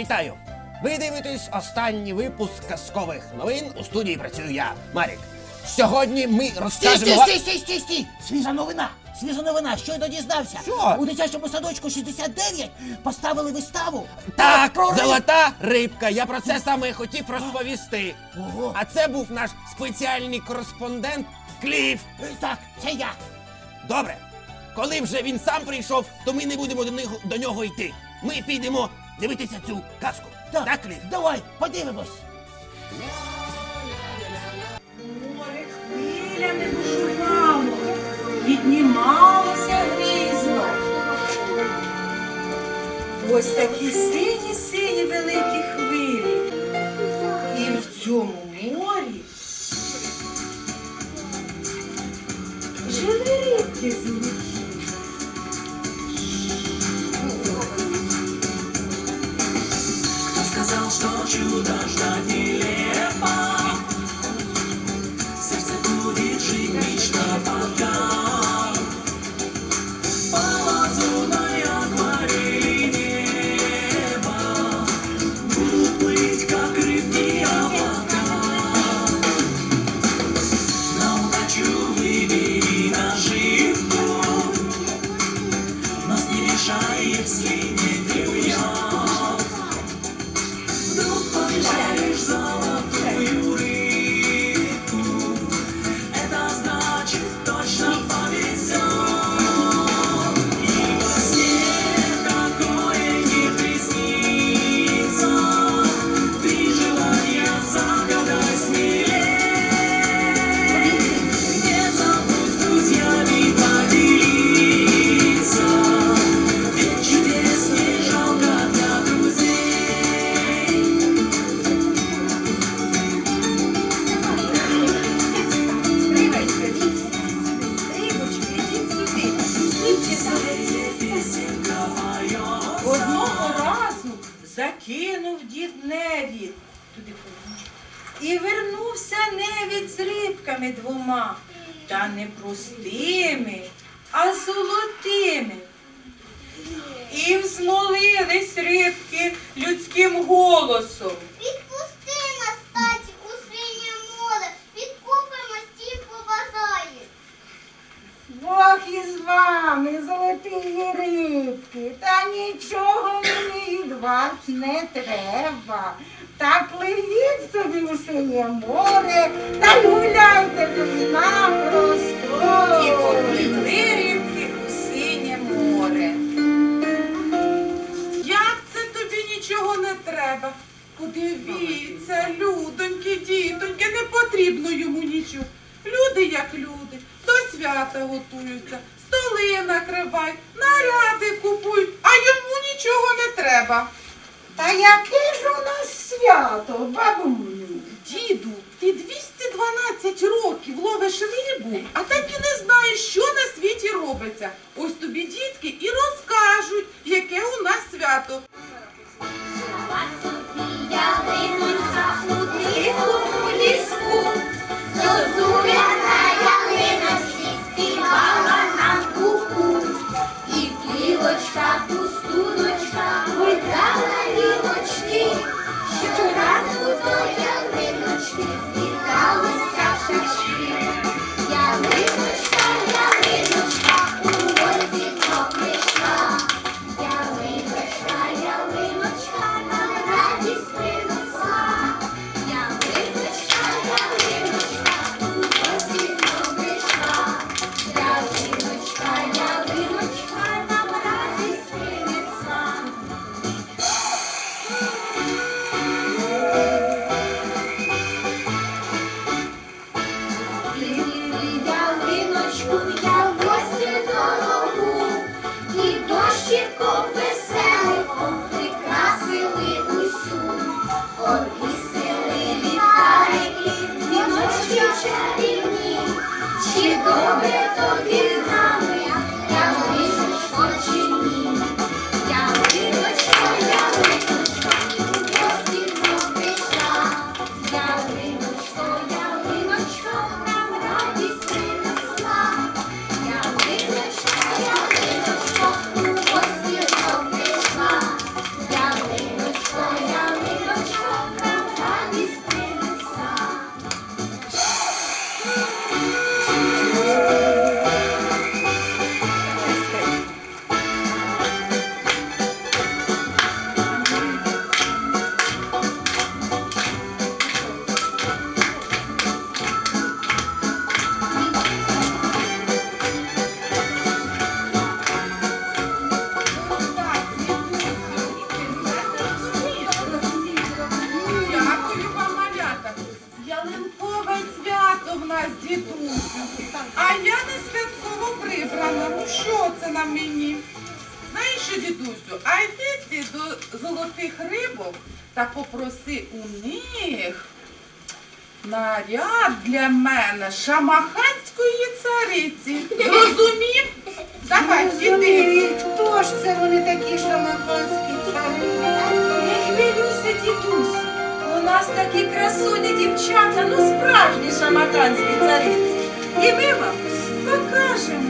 Вітаю! Ви дивитесь останній випуск казкових новин. У студії працюю я, Марік. Сьогодні ми Стій, розкажемо. стій, вам- стій, стій, стій, стій! Свіжа новина! Свіжа новина! Щойно дізнався! Що? У дитячому садочку 69 поставили виставу. Так, про риб. золота рибка. Я про це саме і хотів розповісти. Ого. А це був наш спеціальний кореспондент Кліф. Е, Так, це я. Добре. Коли вже він сам прийшов, то ми не будемо до нього, до нього йти. Ми підемо дивитися цю казку. Так, Кліф? Давай, подивимось. Море хвилями бушувало, піднімалося грізно. Ось такі сині, сині великі хвилі. І в цьому морі жили рибки золоті. Чудо ждать невід з рибками двома, та не простими, а золотими. І взмолились рибки людським голосом. Відпусти нас, таті, у синє море, відкупимо стіль по базарі. Бог із вами, золоті рибки, та нічого мені від вас не треба. Так пливіть собі у синє море та гуляйте собі на просторі. І попливли рибки у синє море. Як це тобі нічого не треба? Подивіться, людоньки, дітоньки, не потрібно йому нічого. Люди як люди, до свята готуються, столи накривають, наряди купують, а йому нічого не треба. Та яке ж у нас свято, бабуню? Діду, ти 212 років ловиш рибу, а так і не знаєш, що на світі робиться. Ось тобі дітки і розкажуть, яке у нас свято. Ялиночка 我们是的。До рибок та попроси у них наряд для мене шамаханської цариці. Зрозумів? Давай, іди. Хто ж це вони такі шамаханські цари? Не хвилюйся, дідусь. У нас такі красуні дівчата, ну справжні шамаханські цариці. І ми вам покажемо.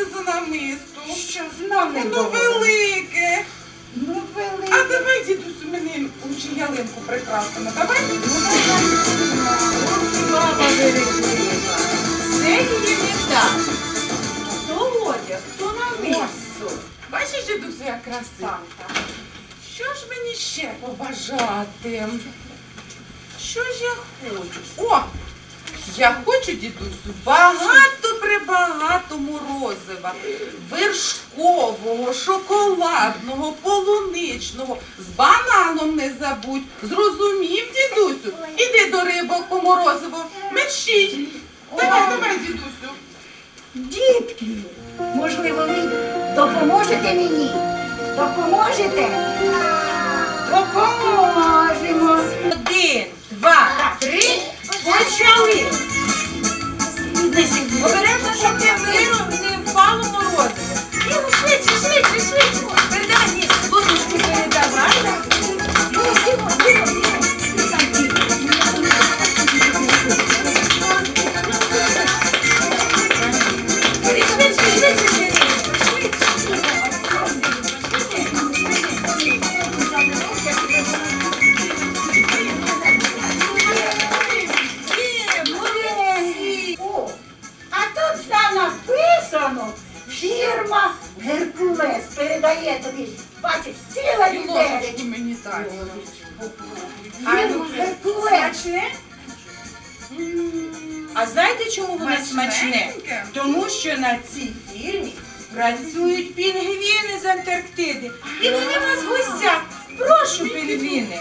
Це за намисто? Що знов не Ну добре? велике. Ну, А велике. давай, дідусю, мені учи ялинку прикрасимо. Давай. Баба береглива. Це її не так. Хто одяг, хто на місцю. Бачиш, дідусю, як красиво? Що ж мені ще побажати? Що ж я хочу? О! Я хочу, дідусю, багато прибагато морозива, вершкового, шоколадного, полуничного, з бананом не забудь. Зрозумів, дідусю? Іди до рибок по морозиво, мерщій. Давай, давай, дідусю. Дітки, можливо, ви допоможете мені? Допоможете? Чому воно смачне? Тому що на цій фірмі працюють пінгвіни з Антарктиди. І вони в нас гостя. Прошу, пінгвіни.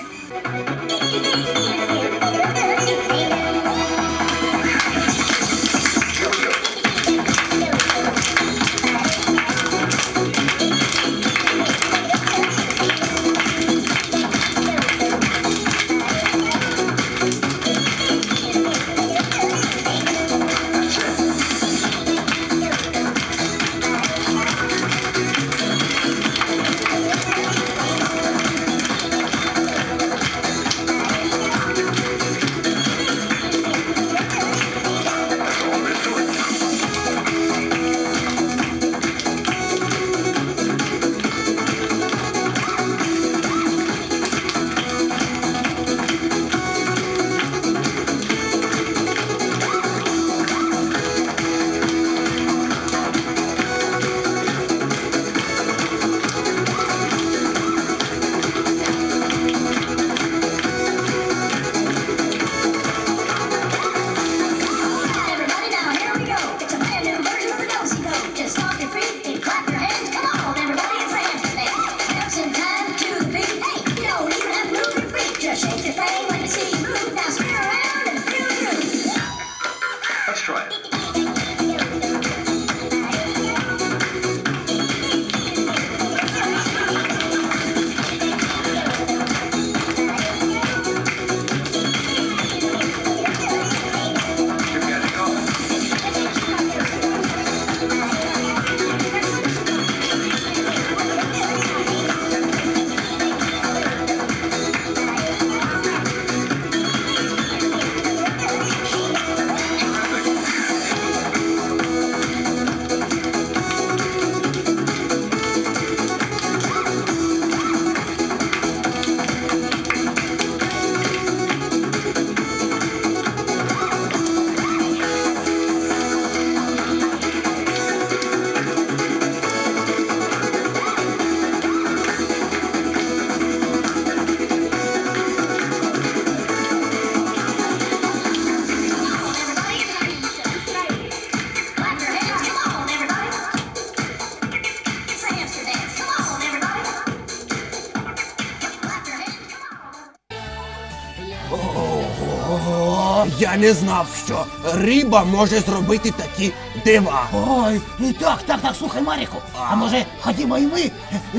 Я не знав, що риба може зробити такі дива. Ой, і так, так, так, слухай, Маріку. А може, ходімо і ми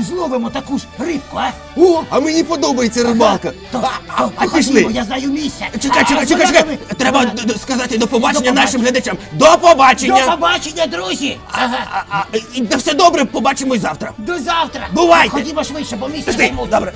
зловимо таку ж рибку, а? О, а мені подобається рибалка. То, А, то, а, пішли. ходімо, я знаю місце. Чекай, А, чекай, чекай, чекай. ребятами- Треба д- д- сказати до побачення До нашим глядачам. До До побачення! побачення, друзі! Ага. А, а, і- і все добре, побачимось завтра. До завтра! Бувайте! Ходімо швидше, бо місце Пішли, займуть. добре.